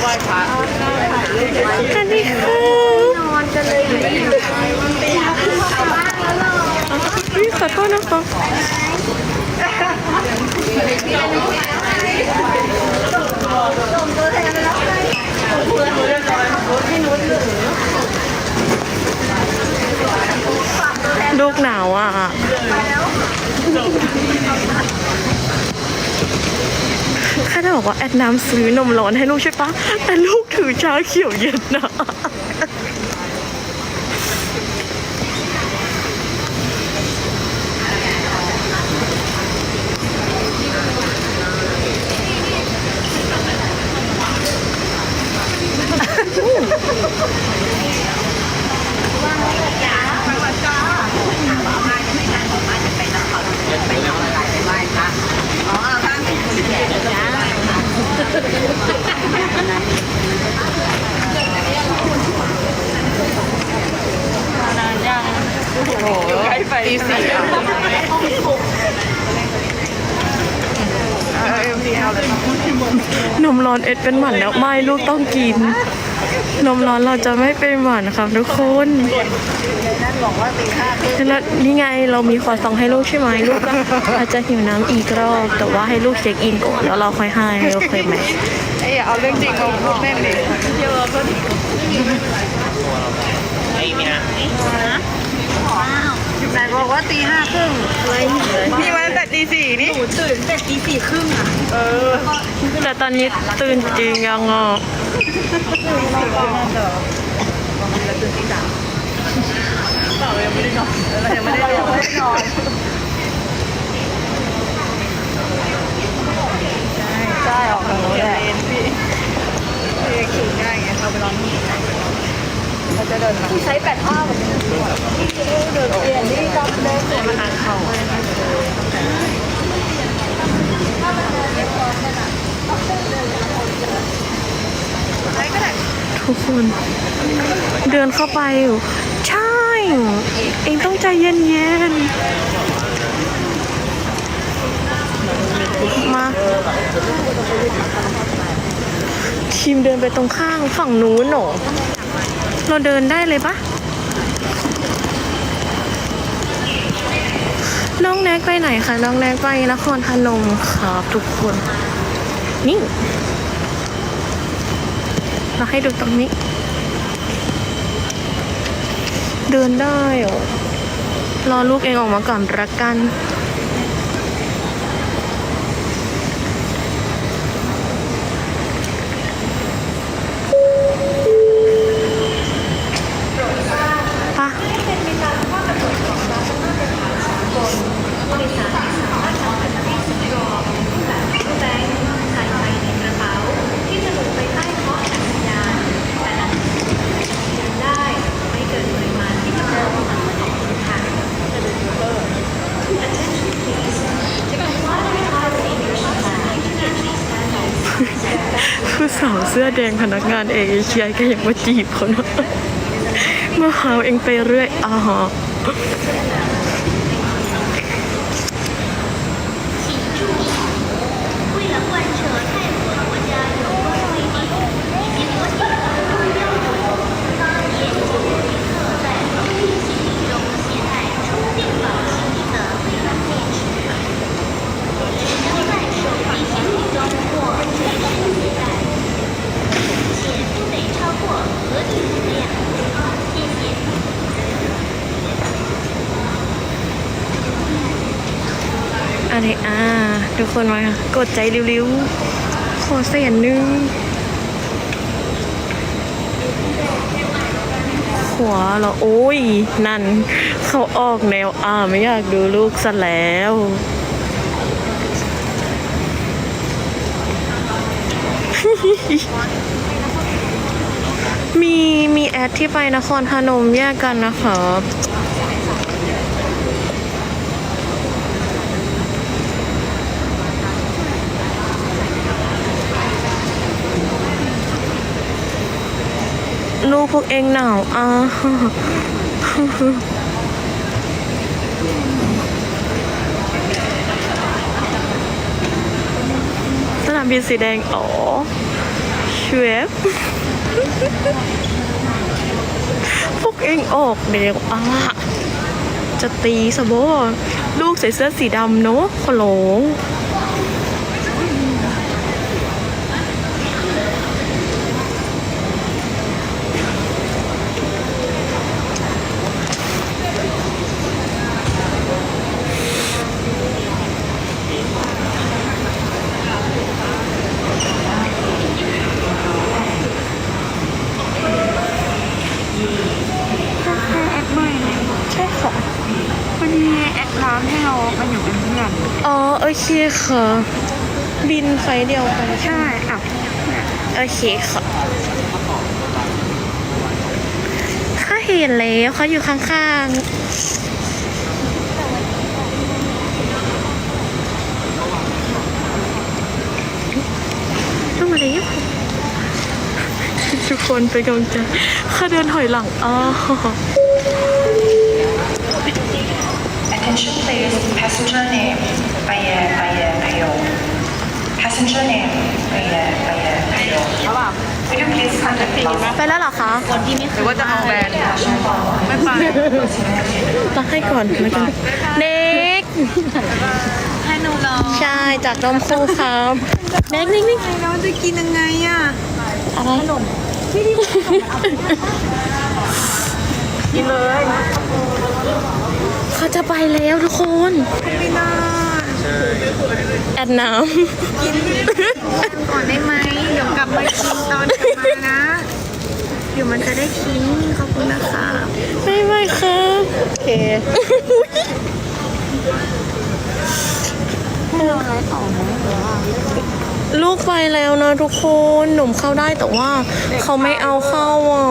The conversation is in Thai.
ไหว้พระสวัสดีค่ะนอนกันเลยอยู่ที่ไหนมันตีห้าครึ่งกลับบ้านแล้วเหรออุ๊ยขอโทษนะคะส่งตัวแทนรับให้ลูกหนาวอะ แค่จะบอกว่าแอดน้ำซื้อนมร้อนให้ลูกใช่ปะแต่ลูกถือชาเขียวเย็นนะ ไปตีสี่อะเอ็มดีเอาเลยนมร้อนเอ็ดเป็นหมันแล้วไม่ลูกต้องกิน นมร้อนเราจะไม่เป็นหมันครับทุกคนแล้วนี่ไงเรามีขอซองให้ลูกใช่ไหมลูกก็อาจจะหิวน้ำอีกรอบ แต่ว่าให้ลูกเช็คอินก่อนแล้วเราค่อยให้โอเคไหมไอ้อย่าเอาเรื่องจริงมาพูดแน่นดิเยอะก็ดี ไหนบอก ว่าตีห้าครึ่งเลยพี่มาตั้งแต่ตีสี่นี่หนูตื่นแต่ตีสี่ครึ่งอะ เออ แต่ตอนนี้ตื่นจริงยังอะเปล่ายังไม่ได้นอนเรายังไม่ได้นอนไม่ได้นอนใช่ออกทางโน้นแหละพี่พี่ขี่ง่ายไงเราไปร้องนี่เขา จะเดินมาใช้แปดห้าแบบนี้เดินเปลี่ยนนี่จำได้เลยมาทางเขาทุกคน เดินเข้าไปอยู่ใช่ เองต้องใจเย็นๆ มาทีมเดินไปตรงข้างฝั่งนู้นหนอ เราเดินได้เลยปะน้องแนกไปไหนคะน้องแนกไปนครพนมครับทุกคน นี่มาให้ดูตรงนี้ เดินได้เหรอรอลูกเองออกมาก่อนรักกัน เสื้อแดงพนักงานเอเชียก็ยังมาจีบเขาเนาะเมื่อหาวเองไปเรื่อยอ๋อ อะไรอ่าทุกคนมากดใจเร็วๆขอเสียนนึงขวาเหรอโอ้ย นั่น เขาออกแนวอ่าไม่อยากดูลูกซะแล้วมีมีแอดที่ไปนครพนมแยกกันนะครับ ลูกพวกเองหนาวอะสนามบินสีแดง อ๋อเวฟพวกเองออกเดี๋ยวอะจะตีสะโบลูกใส่เสื้อสีดำเนาะขลง แอดใหม่เนี่ย ใช่ค่ะ มันมีแอดร้านให้เรากันอยู่เป็นเพื่อน อ๋อโอเคค่ะ บินไฟล์เดียวกันใช่ อะ โอเคค่ะข้าเห็นแล้วเขาอยู่ข้างๆต้องมาเลยทุกคนเป็นกำลังใจข้าเดินถอยหลังอ๋อ Attention please, passenger name, ไปแยไปแยพยง Passenger name, ไปแยไปแยพยงเขาแบบ Would you please contact the bus ไปแล้วเหรอคะหรือว่าจะเอาแบรนด์ไม่ไปตั้งให้ก่อนแล้วกันเน็กให้หนูรอใช่จากนมคู่ครับเน็กนิ่งๆแล้วจะกินยังไงอะอะไรขนมกินเลยเขา จะไปแล้วทุกคนไม่ได้แอดน้ก่อนได้ไหมเดี๋ยวกลับมากินตอนกลับมานะเดี๋ยวมันจะได้ทิ้งขอบคุณนะคะำไม่ไม่ค่ะโอเคให้เราไลฟ์ต่อไหมหรือว่าลูกไปแล้วนะทุกคนหนุ่มเข้าได้แต่ว่าเขาไม่เอาเข้าอะ